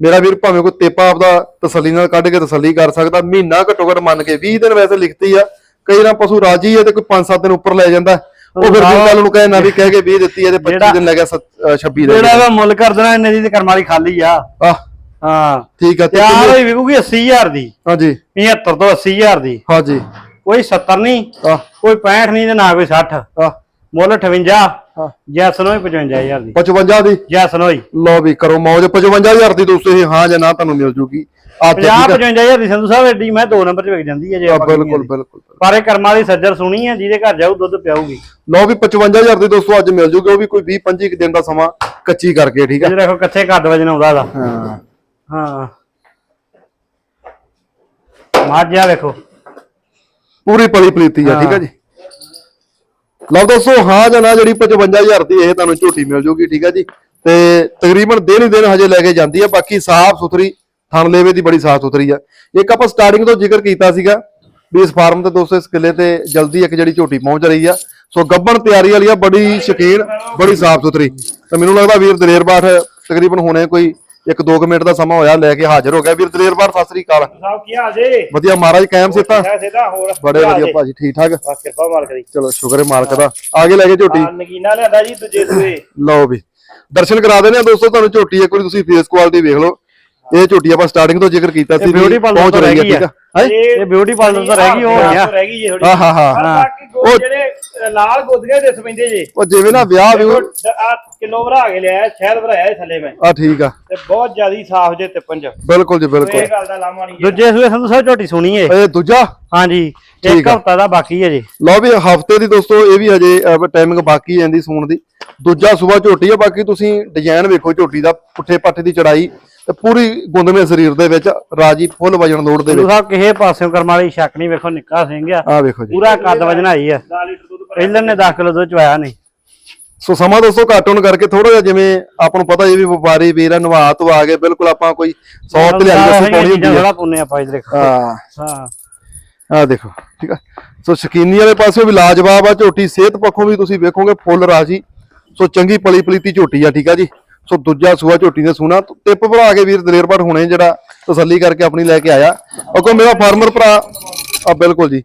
ਮੇਰਾ ਵੀਰ ਭਾਵੇਂ ਕੋਈ ਤੇਪਾ ਆਪਦਾ ਤਸੱਲੀ ਨਾਲ ਕੱਢ ਕੇ ਤਸੱਲੀ ਕਰ ਸਕਦਾ ਮਹੀਨਾ ਘੱਟੋ ਘੱਟ ਮੰਨ ਕੇ 20 ਦਿਨ ਵੈਸੇ ਲਿਖਤੀ ਆ। ਕਈ ਨਾ ਪਸ਼ੂ ਰਾਜੀ ਹੈ ਤੇ ਕੋਈ 5-7 ਦਿਨ ਉੱਪਰ ਲੈ ਜਾਂਦਾ। ਉਹ ਫਿਰ ਕੱਲ ਨੂੰ ਕਹੇ ਨਾ ਵੀ ਕਹਿ ਕੇ 20 ਦਿੱਤੀ ਤੇ 25 ਦਿਨ ਲੈ ਗਿਆ ਸੱਤ- ਅਹ 26 ਦੇ ਜਿਹੜਾ ਇਹਦਾ ਮੁੱਲ ਕਰ ਦੇਣਾ ਇਹਨੇ ਦੀ ਤੇ ਕਰਮ ਵਾਲੀ ਖਾਲੀ ਆ। ਆ ਹਾਂ। ਠੀਕ ਆ ਤੇ ਹੋਈ ਵਿਕੂਗੀ 80000 ਦੀ। ਹਾਂਜੀ। 75 ਤੋਂ 80000 ਦੀ। ਹਾਂਜੀ। ਕੋਈ 70 ਨਹੀਂ ਕੋਈ 65 ਨਹੀਂ ਤੇ ਨਾ ਕੋਈ 60 ਆ ਮੁੱਲ 58 ਹਾਂ। ਜੈਸਨ ਹੋਈ 55000 ਦੀ। 55 ਦੀ? ਜੈਸਨ ਹੋਈ। ਲਓ ਵੀ ਕਰੋ ਮੌਜ 55000 ਦੀ ਦੋਸਤੋ ਇਹ ਹਾਂ ਜਾਂ ਨਾ ਤੁਹਾਨੂੰ ਮਿਲ ਜੂਗੀ। ਆ। 50 55000 ਦੀ ਸੰਧੂ ਸਾਹਿਬ ਐਡੀ ਮੈਂ ਦੋ ਨੰਬਰ 'ਚ ਵਿਕ ਜਾਂਦੀ ਹੈ ਜੇ ਆਪਾਂ ਬਿਲਕੁਲ ਕਹੀਏ। ਬਿਲਕੁਲ। ਪਰ ਇਹ ਕਰਮਾਂ ਦੀ ਸੱਜਰ ਸੁਣੀ ਆ ਜਿਹਦੇ ਘਰ ਜਾਊ ਦੁੱਧ ਪਿਆਊਗੀ। ਲਓ ਵੀ 55000 ਦੀ ਦੋਸਤੋ ਅੱਜ ਮਿਲ ਜੂਗੀ ਉਹ ਵੀ ਕੋਈ 20 25 ਦਿਨ ਦਾ ਸਮਾਂ ਕੱਚੀ ਕਰਕੇ ਠੀਕ ਦੇਖੋ ਕਿੱਥੇ ਵਜਨ ਆਉਂਦਾ ਦਾ ਹਾਂ। ਹਾਂ। ਵੇਖੋ। ਪੂਰੀ ਪਲੀ ਪਲੀਤੀ ਆ ਠੀਕ ਆ ਜੀ? ਲਓ ਦੋਸਤੋ, ਹਾਂ ਜਾਂ ਨਾ ਜਿਹੜੀ 55000 ਦੀ ਇਹ ਤੁਹਾਨੂੰ ਝੋਟੀ ਮਿਲ ਜੂਗੀ, ਠੀਕ ਆ ਜੀ। ਤੇ ਤਕਰੀਬਨ ਦਿਨ ਹੀ ਦਿਨ ਹਜੇ ਲੈ ਕੇ ਜਾਂਦੀ ਹੈ ਬਾਕੀ ਸਾਫ਼ ਸੁਥਰੀ ਥਣ ਲੇਵੇ ਦੀ ਬੜੀ ਸਾਫ਼ ਸੁਥਰੀ ਆ। ਇੱਕ ਆਪਾਂ ਸਟਾਰਟਿੰਗ ਤੋਂ ਜ਼ਿਕਰ ਕੀਤਾ ਸੀਗਾ ਵੀ ਇਸ ਫਾਰਮ ਤੇ ਦੋਸਤੋ, ਇਸ ਕਿੱਲੇ ਤੇ ਜਲਦੀ ਇੱਕ ਜਿਹੜੀ ਝੋਟੀ ਪਹੁੰਚ ਰਹੀ ਆ। ਸੋ ਗੱਬਣ ਤਿਆਰੀ ਵਾਲੀ ਆ, ਬੜੀ ਸ਼ਕੀਨ, ਬੜੀ ਸਾਫ਼ ਸੁਥਰੀ। ਤੇ ਮੈਨੂੰ ਲੱਗਦਾ ਵੀਰ ਦਲੇਰ ਬਾਠ ਤਕਰੀਬਨ ਹੁਣੇ ਕੋਈ 1-2 ਮਿੰਟ ਦਾ ਸਮਾਂ ਹੋਇਆ ਲੈ ਕੇ ਹਾਜ਼ਰ ਹੋ ਗਿਆ। ਵੀਰ ਦਲੇਰ ਬਾਠ ਸਤਿ ਸ੍ਰੀ ਅਕਾਲ। ਸਾਹਿਬ ਕੀ ਹਾਲ ਜੇ? ਵਧੀਆ ਮਹਾਰਾਜ ਕਾਇਮ ਸੇਤਾ ਸਿੱਧਾ ਹੋਰ? ਬੜੇ ਵਧੀਆ ਭਾਜੀ ਠੀਕ ਠਾਕ? ਬਸ ਕਿਰਪਾ ਮਾਲਕ ਦੀ। ਚਲੋ ਸ਼ੁਕਰ ਹੈ ਮਾਲਕ ਦਾ। ਆਗੇ ਲੈ ਕੇ ਝੋਟੀ? ਨਗੀਨਾ ਲਿਆਂਦਾ ਜੀ ਦੂਜੇ ਸੂਏ। ਲਓ ਵੀ। ਦਰਸ਼ਨ ਕਰਾ ਦਿੰਦੇ ਆ ਦੋਸਤੋ ਤੁਹਾਨੂੰ ਝੋਟੀ ਇੱਕ ਵਾਰੀ ਤੁਸੀਂ ਫੇਸ ਕੁਆਲਿਟੀ ਵੇਖ ਲਓ। ਇਹ ਝੋਟੀ ਆਪਾਂ ਸਟਾਰਟਿੰਗ ਤੋਂ ਜ਼ਿਕਰ ਕੀਤਾ ਸੀ ਬਿਊਟੀ ਪਾਰਲਰ ਪਹੁੰਚ ਤੋਂ ਰਹਿ ਹੈ ਗਈ ਠੀਕ ਆ? ਆ ਇਹ ਬਿਊਟੀ ਪਾਰਲਰ ਤੋਂ ਰਹਿ ਗਈ ਉਹ ਰਹਿ ਗਈ ਜੇ ਥੋੜੀ ਹਾਂ ਹਾਂ ਹਾਂ ਬਾਕੀ ਗੋ ਜਿਹੜੇ ਲਾਲ ਗੋਦੀਆਂ ਦੇ ਪੈਂਦੇ ਜੇ। ਉਹ ਜਿਵੇਂ ਨਾ ਵਿਆਹ ਵੀ ਆ ਕਿਲੋ ਭਰਾ ਕੇ ਲਿਆ ਸ਼ਹਿਦ ਭਰਾਇਆ ਥੱਲੇ ਮੈਂ। ਆ ਠੀਕ ਆ। ਤੇ ਬਹੁਤ ਜ਼ਿਆਦੀ ਸਾਫ਼ ਜੇ ਤਿੱਪਣ ਚ ਬਿਲਕੁਲ ਜੀ ਬਿਲਕੁਲ ਇਹ ਗੱਲ ਦਾ ਲਾਮਾ ਨਹੀਂ ਦੂਜੇ ਸੂਏ ਸੰਧੂ ਸਾਹਿਬ ਝੋਟੀ ਸੁਣੀ ਏ। ਇਹ ਦੂਜਾ? ਹਾਂਜੀ ਇੱਕ। ਹਫਤਾ ਦਾ ਬਾਕੀ ਹੈ ਜੀ। ਲਓ ਵੀ ਹਫ਼ਤੇ ਦੀ ਦੋਸਤੋ ਇਹ ਵੀ ਹਜੇ ਟਾਈਮਿੰਗ ਬਾਕੀ ਇਹਦੀ ਸੂਣ ਦੀ। ਦੂਜਾ ਸੂਬਾ ਝੋਟੀ ਆ ਬਾਕੀ ਤੁਸੀਂ ਡਿਜ਼ਾਈਨ ਵੇਖੋ ਝੋਟੀ ਦਾ ਪੁੱਠੇ ਪੱਠੇ ਦੀ ਚੜਾਈ। ਤੇ ਪੂਰੀ ਗੁੰਦਵੇਂ ਸਰੀਰ ਦੇ ਵਿੱਚ ਰਾਜੀ ਫੁੱਲ ਵਜਨ ਲੋੜ ਦੇ ਵਿੱਚ। ਸਾਹਿਬ ਕਿਸੇ ਪਾਸਿਓਂ ਕਰਮ ਵਾਲੀ ਸ਼ੱਕ ਨਹੀਂ ਵੇਖੋ ਨਿੱਕਾ ਸਿੰਘ ਆ। ਆ ਵੇਖੋ ਜੀ। ਪੂਰਾ ਕੱਦ ਵਜਨਾਈ ਆ। 10 ਲੀਟਰ ਦੁੱਧ ਪਹਿਲਾਂ ਨੇ 10 ਕਿਲੋ ਦੁੱਧ ਚਵਾਇਆ ਨਹੀਂ। ਸੋ ਸਮਾਂ ਦੋਸਤੋ ਘੱਟ ਹੋਣ ਕਰਕੇ ਥੋੜਾ ਜਿਹਾ ਜਿਵੇਂ ਆਪਾਂ ਨੂੰ ਪਤਾ ਇਹ ਵੀ ਵਪਾਰੀ ਵੀਰ ਆ ਨਵਾ ਤੋਂ ਆ ਗਏ ਬਿਲਕੁਲ ਆਪਾਂ ਕੋਈ 100 ਤੇ ਲਿਆਈ ਅਸੀਂ ਪਾਉਣੀ ਹੁੰਦੀ ਆ। ਥੋੜਾ ਪੁੰਨੇ ਆਪਾਂ ਇਧਰ ਦੇਖੋ। ਹਾਂ। ਹਾਂ। ਆ ਦੇਖੋ ਠੀਕ ਆ। ਸੋ ਸ਼ਕੀਨੀ ਵਾਲੇ ਪਾਸੇ ਵੀ ਲਾਜਵਾਬ ਆ ਝੋਟੀ ਸਿਹਤ ਪੱਖੋਂ ਵੀ ਤੁਸੀਂ ਵੇਖੋਗੇ ਫੁੱਲ ਰਾਜੀ। ਸੋ ਚੰਗੀ ਪਲੀ ਪਲੀਤੀ ਝੋਟੀ ਆ ਠੀਕ ਆ ਜੀ। ਸੋ ਦੂਜਾ ਸੂਆ ਝੋਟੀ ਦੇ ਸੂਣਾ ਟਿੱਪ ਭਰਾ ਕੇ ਵੀਰ ਦਲੇਰਪੜ ਹੁਣੇ ਜਿਹੜਾ ਤਸੱਲੀ ਕਰਕੇ ਆਪਣੀ ਲੈ ਕੇ ਆਇਆ। ਅੱਗੋਂ ਮੇਰਾ ਫਾਰਮਰ ਭਰਾ ਆ ਬਿਲਕੁਲ ਜੀ।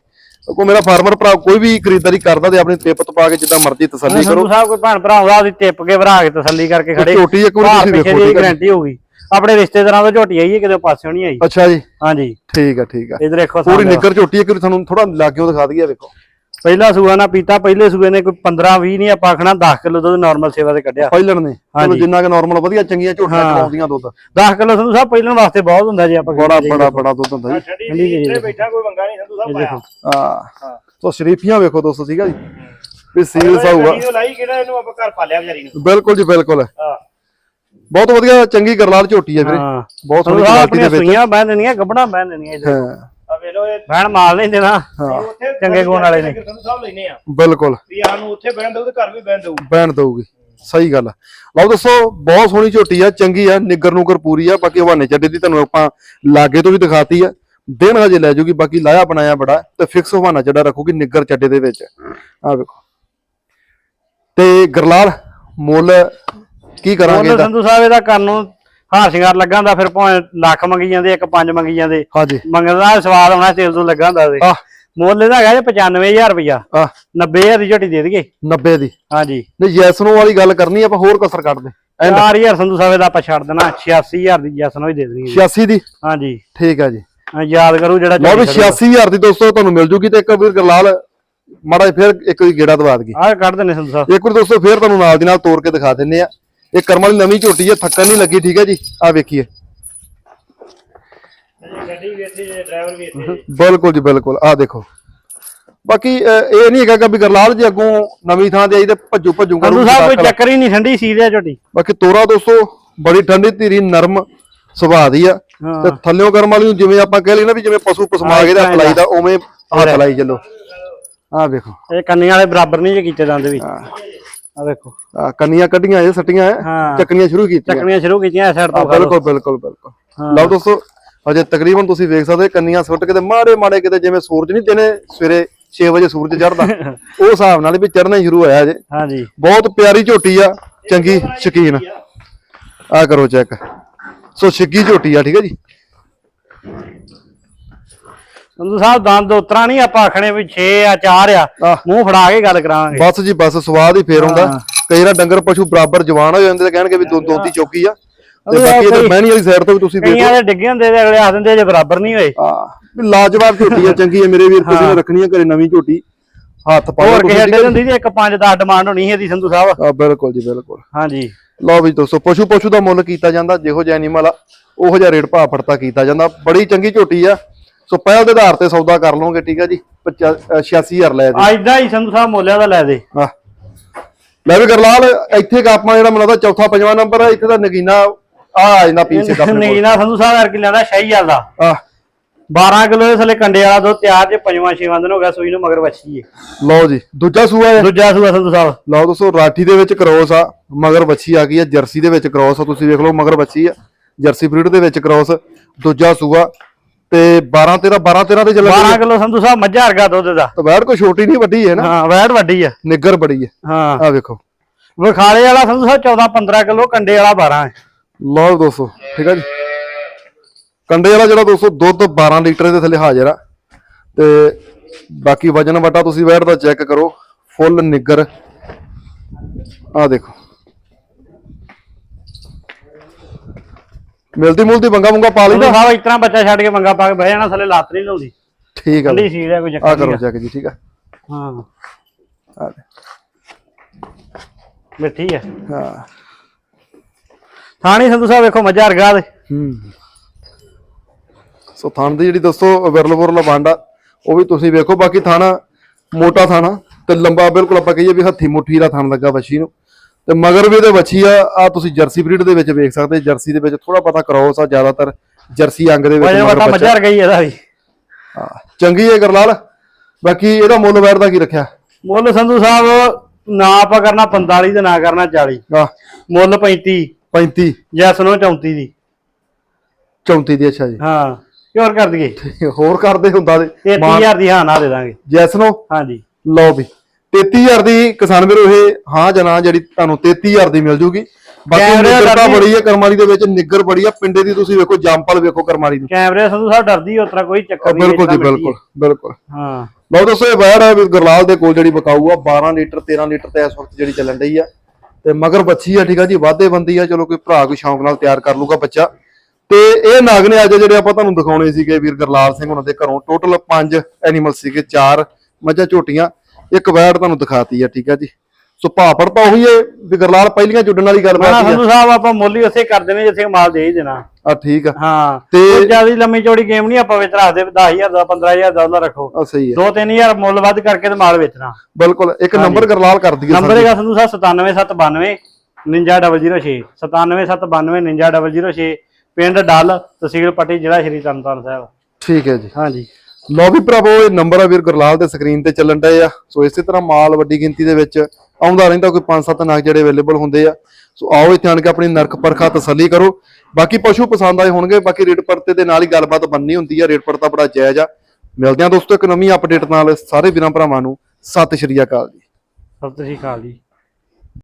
ਅੱਗੋਂ ਮੇਰਾ ਫਾਰਮਰ ਭਰਾ ਕੋਈ ਵੀ ਖਰੀਦਦਾਰੀ ਕਰਦਾ ਤੇ ਆਪਣੀ ਟਿੱਪ ਤੋਂ ਪਾ ਕੇ ਜਿੱਦਾਂ ਮਰਜ਼ੀ ਤਸੱਲੀ ਕਰੋ। ਸਾਹਿਬ ਕੋਈ ਭੈਣ ਭਰਾ ਆਉਂਦਾ ਉਹਦੀ ਟਿੱਪ ਕੇ ਭਰਾ ਕੇ ਤਸੱਲੀ ਕਰਕੇ ਖੜੇ। ਝੋਟੀ ਇੱਕ ਵਾਰੀ ਤੁਸੀਂ ਪਿੱਛੇ ਵੇਖੋ, ਦੀ ਠੀਕ। ਗਾਰੰਟੀ ਹੋਊਗੀ। ਆਪਣੇ ਰਿਸ਼ਤੇਦਾਰਾਂ ਤੋਂ ਝੋਟੀ ਆਈ ਹੈ ਕਿਤੇ ਪਾਸਿਓਂ ਨਹੀਂ ਆਈ। ਅੱਛਾ ਜੀ। ਹਾਂਜੀ। ਠੀਕ ਆ ਠੀਕ ਆ। ਇਧਰ ਦੇਖੋ ਪੂਰੀ। ਨਿੱਗਰ ਝੋਟੀ ਇੱਕ ਵਾਰੀ ਤੁਹਾਨੂੰ ਥੋੜਾ ਲਾਗਿਓ ਦਿਖਾ ਦਈਏ ਵੇਖੋ। ਪਹਿਲਾ ਸੂਆ ਨਾ ਪੀਤਾ ਪਹਿਲੇ ਸੂਏ ਨੇ ਕੋਈ 15 20 ਨਹੀਂ ਆਪਾਂ ਆਖਣਾ 10 ਕਿਲੋ ਦੁੱਧ ਨਾਰਮਲ ਸੇਵਾ ਤੇ ਕੱਢਿਆ। ਪਹਿਲਣ ਨੇ ਚਲੋ ਹਾਂਜੀ। ਜਿੰਨਾ ਕਿ ਨਾਰਮਲ ਵਧੀਆ ਚੰਗੀਆਂ ਝੋਟੀਆਂ ਹਾਂ। ਚਲਾਉਂਦੀਆਂ ਦੁੱਧ। 10 ਕਿਲੋ ਸੰਧੂ ਸਾਹਿਬ ਪਹਿਲਣ ਵਾਸਤੇ ਬਹੁਤ ਹੁੰਦਾ ਜੀ ਆਪਾਂ ਬੜਾ ਬੜਾ ਬੜਾ ਦੁੱਧ ਹੁੰਦਾ ਜੀ। ਠੰਡੀ ਇੱਥੇ ਬੈਠਾ ਕੋਈ ਵੰਗਾ ਨਹੀਂ ਸੰਧੂ ਸਾਹਿਬ ਪਾਇਆ। ਹਾਂ। ਸੋ ਸ਼ਰੀਫੀਆਂ ਵੇਖੋ ਦੋਸਤੋ ਠੀਕ ਆ ਜੀ। ਵੀ ਗੱਡੀ ਨੂੰ ਲਾਈ ਕਿਹੜਾ ਇਹਨੂੰ ਆਪਾਂ ਘਰ ਪਾਲਿਆ ਵਿਚਾਰੀ ਨੂੰ? ਬਿਲਕੁਲ ਜੀ ਬਿਲਕੁਲ। ਹਾਂ। ਬਹੁਤ ਵਧੀਆ ਚੰਗੀ ਗਰਲਾਲ ਝੋਟੀ ਹੈ ਵੀਰੇ। ਹਾਂ। ਬਹੁਤ ਸੋਹਣੀ ਕੁਆਲਿਟੀ ਦੇ ਆਪਣੀਆਂ ਵਿੱਚ। ਸੂਈਆਂ ਬੰਨ ਦੇਣੀਆਂ ਗੱਬਣਾ ਬੰਨ ਦੇਣੀਆਂ ਇੱਧਰ ਹਾਂ ਆ ਇਹ ਬਹਿਣ ਮਾਲ ਨਹੀਂ ਦੇਣਾ। ਹਾਂ। ਉੱਥੇ ਚੰਗੇ ਗੁਣ ਵਾਲੇ ਨੇ। ਸੰਧੂ ਸਾਹਿਬ ਲੈਨੇ ਆ। ਬਿਲਕੁਲ। ਵੀ ਸਾਨੂੰ ਉੱਥੇ ਬਹਿਣ ਦਊ ਤੇ ਘਰ ਵੀ ਬਹਿਣ ਦਊ ਬੈਣ ਦਊਗੀ। ਸਹੀ ਗੱਲ ਆ। ਲਓ ਦੱਸੋ ਬਹੁਤ ਸੋਹਣੀ ਝੋਟੀ ਆ ਚੰਗੀ ਆ ਨਿੱਗਰ ਨੂਗਰ ਪੂਰੀ ਆ ਬਾਕੀ ਹਵਾਨੇ ਚੱਡੇ ਦੀ ਤੁਹਾਨੂੰ ਆਪਾਂ ਲਾਗੇ ਤੋਂ ਵੀ ਦਿਖਾਤੀ ਆ। ਦਿਨ ਹਜੇ ਲੈ ਜੂਗੀ ਬਾਕੀ ਲਾਇਆ ਬਣਾਇਆ ਬੜਾ ਤੇ ਫਿਕਸ ਹਵਾਨਾ ਚੱਡਾ ਰੱਖੂਗੀ ਨਿੱਗਰ ਚੱਡੇ ਦੇ ਵਿੱਚ। ਆ ਵੇਖੋ। ਤੇ ਗਰਲਾਲ ਮੁੱਲ ਕੀ ਕਰਾਂਗੇ ਇਹਦਾ? ਸੰਧੂ ਸਾਹਿਬ ਇਹਦਾ ਕਰਨ ਨੂੰ ਹਾਰ ਸ਼ਿੰਗਾਰ ਲੱਗਾ ਹੁੰਦਾ ਫਿਰ ਭਾਵੇਂ ਲੱਖ ਮੰਗੀ ਜਾਂਦੇ ਇੱਕ ਪੰਜ ਮੰਗੀ ਜਾਂਦੇ। ਹਾਂਜੀ। ਮੰਗਣ ਦਾ ਸਵਾਦ ਆਉਣਾ ਤੇਲ ਤੋਂ ਲੱਗਾ ਹੁੰਦਾ ਸੀ ਆਹ। ਮੁੱਲ ਇਹਦਾ ਹੈਗਾ ਜੀ 95000 ਰੁਪਇਆ। ਆ 90000 ਦੀ ਝੋਟੀ ਦੇ ਦੇਗੇ 90 ਦੀ। ਹਾਂਜੀ। ਨਹੀਂ ਜੈਸਨੋ ਵਾਲੀ ਗੱਲ ਕਰਨੀ ਆਪਾਂ ਹੋਰ ਕਸਰ ਕੱਢ ਦੇ। ਐਂਡ 4000 ਸੰਧੂ ਸਾਹਿਬ ਦਾ ਆਪਾਂ ਛੱਡ ਦੇਣਾ 86000 ਦੀ ਜਸਨ ਹੋਈ ਦੇ ਦੇਣੀ। ਹੈ ਜੀ। 86 ਦੀ? ਹਾਂਜੀ। ਠੀਕ ਆ ਜੀ। ਹਾਂ, ਯਾਦ ਕਰੂ ਜਿਹੜਾ ਲਓ ਵੀ ਝੋਟੀ ਖੜੂਗਾ। 86000 ਦੀ ਦੋਸਤੋ ਤੁਹਾਨੂੰ ਮਿਲ ਜੂਗੀ ਤੇ ਇੱਕ ਵੀਰ ਗਰਲਾਲ ਮਾੜਾ ਫਿਰ ਇੱਕ ਵਾਰੀ ਗੇੜਾ ਦਵਾ ਦਈਏ। ਆਹ ਕੱਢ ਦੇਣੇ ਸੰਧੂ ਸਾਹਿਬ। ਇੱਕ ਵਾਰ ਦੋਸਤੋ ਫੇਰ ਤੁਹਾਨੂੰ ਨਾਲ ਦੀ ਨਾਲ ਤੋੜ ਕੇ ਦਿਖਾ ਦਿੰਨੇ ਆ। ਇਹ ਕਰਮ ਵਾਲੀ ਨਵੀਂ ਝੋਟੀ ਹੈ ਥੱਕਣ ਨਹੀਂ ਲੱਗੀ ਠੀਕ ਹੈ ਜੀ? ਆ ਵੇਖੀਏ। ਗੱਡੀ ਵੀ ਇੱਥੇ ਜੇ ਡਰਾਈਵਰ ਵੀ ਇੱਥੇ। ਬਿਲਕੁਲ ਜੀ ਬਿਲਕੁਲ। ਆ ਦੇਖੋ। ਬਾਕੀ ਇਹ ਨਹੀਂ ਹੈਗਾ ਕਿ ਵੀ ਗਰਲਾਲ ਜੀ ਅੱਗੋਂ ਨਵੀਂ ਥਾਂ ਤੇ ਆਈ ਤੇ ਭੱਜੂ ਭੱਜੂ ਕਰੂ ਸਾਹਿਬ ਕੋਈ ਚੱਕਰ ਹੀ ਨਹੀਂ ਠੰਡੀ ਸੀ ਦੇ ਝੋਟੀ। ਬਾਕੀ ਤੋਰਾ ਦੋਸਤੋ ਬੜੀ ਠੰਡੀ ਧੀਰੀ ਨਰਮ ਸੁਭਾਅ ਦੀ ਆ। ਤੇ ਥੱਲਿਓਂ ਕਰਮ ਵਾਲੀ ਨੂੰ ਜਿਵੇਂ ਆਪਾਂ ਕਹਿ ਲਈ ਨਾ ਵੀ ਜਿਵੇਂ ਪਸ਼ੂ ਪਸਮਾ ਕੇ ਦਾ ਫਲਾਈ ਦਾ ਉਵੇਂ ਹੱਥ ਲਾਈ ਚੱਲੋ। ਆ ਵੇਖੋ। ਇਹ ਕੰਨੀਆਂ ਵਾਲੇ ਬਰਾਬਰ ਨਹੀਂ ਜੇ ਕੀਤੇ ਦੰਦ ਵੀ। ਆ ਵੇਖੋ। ਆ ਕੰਨੀਆਂ ਕੱਢੀਆਂ ਇਹ ਸੱਟੀਆਂ ਹਾਂ। ਚੱਕਣੀਆਂ ਸ਼ੁਰੂ ਕੀਤੀਆਂ। ਚੱਕਣੀਆਂ ਸ਼ੁਰੂ ਕੀਤੀਆਂ ਇਸ ਸਾਈਡ ਤੋਂ। ਬਿਲਕੁਲ ਬਿਲਕੁਲ ਬਿਲਕੁਲ। ਲਓ ਦੋਸਤੋ ਅਜੇ ਤਕਰੀਬਨ ਤੁਸੀਂ ਵੇਖ ਸਕਦੇ ਕੰਨੀਆਂ ਸੁੱਟ ਕੇ ਤੇ ਮਾੜੇ ਮਾੜੇ ਕਿਤੇ ਜਿਵੇਂ ਸੂਰਜ ਨਹੀਂ ਦਿਨੇ ਸਵੇਰੇ 6 ਵਜੇ ਸੂਰਜ ਚੜ੍ਹਦਾ। ਉਹ ਹਿਸਾਬ ਨਾਲ ਵੀ ਚੜ੍ਹਨਾ ਹੀ ਸ਼ੁਰੂ ਹੋਇਆ ਅਜੇ ਹਾਂਜੀ ਬਹੁਤ ਪਿਆਰੀ ਝੋਟੀ ਆ ਚੰਗੀ ਸ਼ਕੀਨ। ਆ ਕਰੋ ਚੈੱਕ। ਸੋ ਛਿੱਗੀ ਝੋਟੀ ਆ ਠੀਕ ਹੈ ਜੀ? ਸੰਧੂ ਸਾਹਿਬ ਦੰਦ ਉਤਰਾ ਨਹੀਂ ਆਪਾਂ ਆਖਣੇ ਵੀ 6 ਆ 4 ਆ। ਮੂੰਹ ਫੜਾ ਕੇ ਗੱਲ ਕਰਾਂਗੇ। ਬਸ ਜੀ ਬਸ ਸਵਾਦ ਹੀ ਫੇਰ ਆਉਂਦਾ ਹਾਂ। ਕਈ ਵਾਰ ਡੰਗਰ ਪਸ਼ੂ ਬਰਾਬਰ ਜਵਾਨ ਹੋ ਜਾਂਦੇ ਤੇ ਕਹਿਣਗੇ ਵੀ ਦੋ ਦੋ ਦੀ ਚੌਕੀ ਆ। ਤੇ ਬਾਕੀ ਇਹ ਮਹਿਣੀ ਵਾਲੀ ਸਾਈਡ ਤੋਂ ਵੀ ਤੁਸੀਂ ਕਈਆਂ ਦੇਖੋ ਦੇ ਡਿੱਗੇ ਹੁੰਦੇ ਤੇ ਅਗਲੇ ਆਖ ਦਿੰਦੇ ਜੇ ਬਰਾਬਰ ਨਹੀਂ ਹੋਏ। ਵੀ ਲਾਜਵਾਬ ਝੋਟੀ ਆ ਚੰਗੀ ਆ ਮੇਰੇ ਵੀਰ ਕਿਸੇ ਨੇ ਰੱਖਣੀ ਆ ਘਰੇ ਨਵੀਂ ਝੋਟੀ। ਹੱਥ ਪਾਓ ਹੋਰ ਤੁਸੀਂ ਕਿਸੇ ਅੱਡੇ ਹੁੰਦੀ ਤੇ ਇੱਕ 5 10 ਡਿਮਾਂਡ ਹੋਣੀ ਇਹਦੀ ਸੰਧੂ ਸਾਹਿਬ। ਆ ਬਿਲਕੁਲ ਜੀ ਬਿਲਕੁਲ। ਹਾਂਜੀ। ਲਓ ਵੀ ਦੋਸਤੋ ਪਸ਼ੂ ਪਸ਼ੂ ਦਾ ਮੁੱਲ ਕੀਤਾ ਜਾਂਦਾ ਜਿਹੋ ਜਿਹਾ ਐਨੀਮਲ ਆ ਉਹੋ ਜਿਹਾ ਰੇਟ ਭਾਅ ਫੜਤਾ ਕੀਤਾ ਜਾਂਦਾ। ਬੜੀ ਚੰਗੀ ਝੋਟੀ ਆ। ਸੋ ਪਹਿਲ ਦੇ ਆਧਾਰ ਤੇ ਸੌਦਾ ਕਰ ਲਓਗੇ ਠੀਕ ਆ ਜੀ? 86000 ਲੈ ਜੀ। ਅੱਜ ਦਾ ਹੀ ਸੰਧੂ ਸਾਹਿਬ ਮੋਲਿਆਂ ਦਾ ਲੈ ਦੇ। ਆ ਲੈ ਵੀ ਗਰਲਾਲ ਇੱਥੇ ਕ ਆਪਾਂ ਜਿਹੜਾ ਮੈਨੂੰ ਲੱਗਦਾ ਚੌਥਾ ਪੰਜਵਾਂ ਨੰਬਰ ਆ ਇੱਥੇ ਦਾ ਨਗੀਨਾ ਆ ਆ ਜਾਂਦਾ ਪੀਸ ਇੱਕ ਆਪਣੇ ਨਹੀਂ ਨਾ ਸੰਧੂ ਸਾਹਿਬ ਕਰਕੇ ਲੈਂਦਾ ਸ਼ਾਹੀ ਦਾ। ਆ 12 ਕਿਲੋ ਦੇ ਥੱਲੇ ਕੰਡੇ ਵਾਲਾ ਦੁੱਧ ਤਿਆਰ ਜੇ ਪੰਜਵਾਂ ਛੇਵਾਂ ਦਿਨ ਹੋ ਗਿਆ ਸੂਈ ਨੂੰ ਮਗਰ ਵੱਛੀ ਏ ਲਓ ਜੀ ਦੂਜਾ ਸੂਆ ਹੈ ਦੂਜਾ ਸੂਆ ਸੰਧੂ ਸਾਹਿਬ। ਲਓ ਦੋਸਤੋ ਰਾਠੀ ਦੇ ਵਿੱਚ ਕ੍ਰੋਸ ਆ ਮਗਰ ਬੱਚੀ ਆ ਗਈ ਆ ਜਰਸੀ ਦੇ ਵਿੱਚ ਕ੍ਰੋਸ ਆ ਤੁਸੀਂ ਵੇਖ ਲਓ ਮਗਰ ਬੱਚੀ ਆ ਜਰਸੀ ਬਰੀਡ ਦੇ ਵਿੱਚ ਕ੍ਰੋਸ ਦੂਜਾ ਸੂਆ। ਤੇ 12 13 12 13 ਤੇ ਚੱਲ 12 ਕਿਲੋ ਸੰਧੂ ਸਾਹਿਬ ਮੱਝਾਂ ਵਰਗਾ ਦੁੱਧ ਦਾ। ਤਾਂ ਵੈੜ ਕੋਈ ਛੋਟੀ ਨਹੀਂ ਵੱਡੀ ਹੈ ਨਾ। ਹਾਂ ਵੈਟ ਵੱਡੀ ਆ ਨਿੱਗਰ ਬੜੀ ਹੈ। ਹਾਂ। ਆ ਵੇਖੋ। ਵਿਖਾਲੇ ਵਾਲਾ ਸੰਧੂ ਸਾਹਿਬ 14 15 ਕਿਲੋ ਕੰਡੇ ਵਾਲਾ 12 ਹੈ। ਲਓ ਦੋਸਤੋ ਠੀਕ ਆ ਜੀ। ਕੰਡੇ ਵਾਲਾ ਜਿਹੜਾ ਦੋਸਤੋ ਦੁੱਧ 12 ਲੀਟਰ ਦੇ ਥੱਲੇ ਹਾਜ਼ਰ ਆ। ਤੇ ਬਾਕੀ ਵਜਨ ਵਟਾ ਤੁਸੀਂ ਵੈਟ ਦਾ ਚੈੱਕ ਕਰੋ। ਫੁੱਲ ਨਿੱਗਰ। ਆ ਦੇਖੋ। ਮਿਲਦੀ ਮੁਲਦੀ ਬੰਗਾ ਬੰਗਾ ਪਾ ਲਈਦਾ। ਸਾਹਿਬ ਇਸ ਤਰ੍ਹਾਂ ਬੱਚਾ ਛੱਡ ਕੇ ਮੰਗਾ ਪਾ ਕੇ ਬਹਿ ਜਾਣਾ ਥੱਲੇ ਲੱਤ ਨਹੀਂ ਲਾਉਂਦੀ। ਠੀਕ ਆ ਠੰਡੀ ਸੀੜ ਹੈ ਕੋਈ ਆ ਚੱਕਰ ਕਰੋ ਨਹੀਂ ਚੈੱਕ ਜੀ ਠੀਕ ਆ। ਹਾਂ। ਆ ਲੈ। ਮਿੱਠੀ ਹੈ ਹਾਂ। ਥਾਣੀ ਸੰਧੂ ਸਾਹਿਬ ਵੇਖੋ ਮੱਝਾਂ ਵਰਗਾ ਦੇ ਹੂੰ। ਸੋ ਥਣ ਦੀ ਜਿਹੜੀ ਦੋਸਤੋ ਵਿਰਲਪੁਰ ਲਵਾਂਡਾ ਉਹ ਵੀ ਤੁਸੀਂ ਵੇਖੋ ਬਾਕੀ ਥਾਣਾ ਮੋਟਾ ਥਾਣਾ ਤੇ ਲੰਬਾ ਬਿਲਕੁਲ ਆਪਾਂ ਕਹੀਏ ਵੀ ਹੱਥੀ ਮੁੱਠੀ ਦਾ ਥਣ ਲੱਗਾ ਵੱਛੀ ਨੂੰ। ਤੇ ਮਗਰ ਵੀ ਇਹਦੇ ਵੱਛੀ ਆ ਆ ਤੁਸੀਂ ਜਰਸੀ ਬਰੀਡ ਦੇ ਵਿੱਚ ਵੇਖ ਸਕਦੇ ਜਰਸੀ ਦੇ ਵਿੱਚ ਥੋੜਾ ਪਤਾ ਕ੍ਰੋਸ ਆ ਜ਼ਿਆਦਾਤਰ ਜਰਸੀ ਅੰਗ ਦੇ ਵਿੱਚ ਮਗਰ ਬੱਚਾ। ਮੱਝਾਂ ਵਰਗਾ ਹੀ ਇਹਦਾ ਵੀ। ਹਾਂ, ਚੰਗੀ ਹੈ ਗਰਲਾਲ। ਬਾਕੀ ਇਹਦਾ ਮੁੱਲ ਵੈਰ ਦਾ ਕੀ ਰੱਖਿਆ? ਮੁੱਲ ਸੰਧੂ ਸਾਹਿਬ ਨਾ ਆਪਾਂ ਕਰਨਾ 45 ਤੇ ਨਾ ਕਰਨਾ 40 ਆ ਮੁੱਲ 35 35 ਜੈਸ ਨੂੰ 34 ਦੀ। 34 ਦੀ ਅੱਛਾ ਜੀ। ਹਾਂ ਹੋਰ ਕਰ ਦਈਏ? ਹੋਰ ਕਰਦੇ ਹੁੰਦਾ ਦੇ 33000 ਦੀ ਹਾਂ ਨਾ ਦੇ ਦਾਂਗੇ। ਜੈਸ ਨੋ ਹਾਂਜੀ। ਲਓ ਵੀ। 33000 ਦੀ ਕਿਸਾਨ ਵੀਰੋ ਇਹ ਹਾਂ ਜਾਂ ਨਾ ਜਿਹੜੀ ਤੁਹਾਨੂੰ 33000 ਦੀ ਮਿਲ ਜੂਗੀ। ਬਾਕੀ ਕੈਮਰੇ ਬੜੀ ਹੈ ਕਰਮਾਲੀ ਦੇ ਵਿੱਚ ਨਿੱਗਰ ਬੜੀ ਆ। ਪਿੰਡੇ ਦੀ ਤੁਸੀਂ ਵੇਖੋ ਜੰਪਲ ਵੇਖੋ ਕਰਮਾਲੀ ਦੀ। ਕੈਮਰੇ ਸੰਧੂ ਸਾਹਿਬ ਡਰਦੀ ਉਤਰਾ ਕੋਈ ਚੱਕਰ ਨਹੀਂ ਬਿਲਕੁਲ ਜੀ ਬਿਲਕੁਲ ਬਿਲਕੁਲ ਹੈ। ਹਾਂ। ਲਓ ਦੋਸਤੋ ਇਹ ਵੈੜ ਹੈ ਵੀ ਗੁਰਲਾਲ ਦੇ ਕੋਲ ਜਿਹੜੀ ਬਕਾਊ ਆ 12 ਲੀਟਰ 13 ਲੀਟਰ ਤੇ ਇਸ ਵਕਤ ਜਿਹੜੀ ਚੱਲਣ ਡਈ ਆ। ਤੇ ਮਗਰ ਬੱਚੀ ਆ ਠੀਕ ਆ ਜੀ ਵਾਧੇ ਬੰਦੀ ਆ ਚਲੋ ਕੋਈ ਭਰਾ ਕੋਈ ਸ਼ੌਂਕ ਨਾਲ ਤਿਆਰ ਕਰ ਲੂਗਾ ਬੱਚਾ। ਤੇ ਇਹ ਨਾਗ ਨੇ ਅੱਜ ਜਿਹੜੇ ਆਪਾਂ ਤੁਹਾਨੂੰ ਦਿਖਾਉਣੇ ਸੀਗੇ ਵੀਰ ਗੁਰਲਾਲ ਸਿੰਘ ਉਹਨਾਂ ਦੇ ਘਰੋਂ। ਟੋਟਲ 5 ਐਨੀਮਲ ਸੀਗੇ ਚਾਰ ਮੱਝਾਂ ਝੋਟੀਆਂ। ਇੱਕ ਵੈੜ ਤੁਹਾਨੂੰ ਦਿਖਾਤੀ ਆ ਠੀਕ ਆ ਜੀ। ਸੋ ਭਾਪੜ ਤਾਂ ਉਹੀ ਹੈ ਵੀ ਗੁਰਲਾਲ ਪਹਿਲੀਆਂ ਜੁੜਨ ਵਾਲੀ ਗੱਲ ਬਾਤ ਸੰਧੂ ਸਾਹਿਬ ਆਪਾਂ ਮੁੱਲ ਹੀ ਉੱਥੇ ਕਰ ਦੇਣੇ ਜਿੱਥੇ ਮਾਲ ਦੇ ਹੀ ਦੇਣਾ। ਆ ਠੀਕ ਆ। ਹਾਂ ਤੇ- ਜ਼ਿਆਦਾ ਲੰਮੀ ਚੌੜੀ ਗੇਮ ਨਹੀਂ ਆਪਾਂ ਵਿੱਚ ਰੱਖਦੇ 10000 ਦਾ 15000 ਦਾ ਉਹਦਾ ਰੱਖੋ। ਆ ਸਹੀ ਹੈ 2-3000 ਮੁੱਲ ਵੱਧ ਕਰਕੇ ਤੇ ਮਾਲ ਵੇਚਣਾ। ਬਿਲਕੁਲ ਇੱਕ ਨੰਬਰ ਗੁਰਲਾਲ ਕਰ ਦਈਏ ਨੰਬਰ ਹੈਗਾ ਸੰਧੂ ਸਾਹਿਬ 97792 99006 97792 99006 ਪਿੰਡ ਡੱਲ ਤਹਿਸੀਲ ਪੱਟੀ ਜ਼ਿਲ੍ਹਾ ਸ਼੍ਰੀ ਤਰਨਤਾਰਨ ਸਾਹਿਬ। ਠੀਕ ਹੈ ਜੀ। ਹਾਂਜੀ। ਲੋ ਵੀ ਭਰਾਵੋ, ਇਹ ਨੰਬਰ ਆ ਵੀਰ ਗੁਰਲਾਲ ਦੇ ਸਕਰੀਨ ਤੇ ਚੱਲਣ ਡਏ ਆ। ਸੋ ਇਸੇ ਤਰ੍ਹਾਂ ਮਾਲ ਵੱਡੀ ਗਿਣਤੀ ਦੇ ਵਿੱਚ ਆਉਂਦਾ ਰਹਿੰਦਾ, ਕੋਈ 5-7 ਨਗ ਜਿਹੜੇ ਅਵੇਲੇਬਲ ਹੁੰਦੇ ਆ। ਸੋ ਆਓ ਇੱਥੇ ਆਣ ਕੇ ਆਪਣੀ ਨਰਕ ਪਰਖਾ ਤਸੱਲੀ ਕਰੋ। ਬਾਕੀ ਪਸ਼ੂ ਪਸੰਦ ਆਏ ਹੋਣਗੇ, ਬਾਕੀ ਰੇਟ ਪਰਤੇ ਦੇ ਨਾਲ ਹੀ ਗੱਲਬਾਤ ਬੰਨੀ ਹੁੰਦੀ ਆ। ਰੇਟ ਪਰਤਾ ਬੜਾ ਜਾਇਜ਼ ਆ। ਮਿਲਦੇ ਆ ਦੋਸਤੋ ਇੱਕ ਨਵੀਂ ਅਪਡੇਟ ਨਾਲ। ਸਾਰੇ ਵੀਰਾਂ ਭਰਾਵਾਂ ਨੂੰ ਸਤਿ ਸ਼੍ਰੀ ਅਕਾਲ ਜੀ। ਸਤਿ ਸ਼੍ਰੀ ਅਕਾਲ ਜੀ।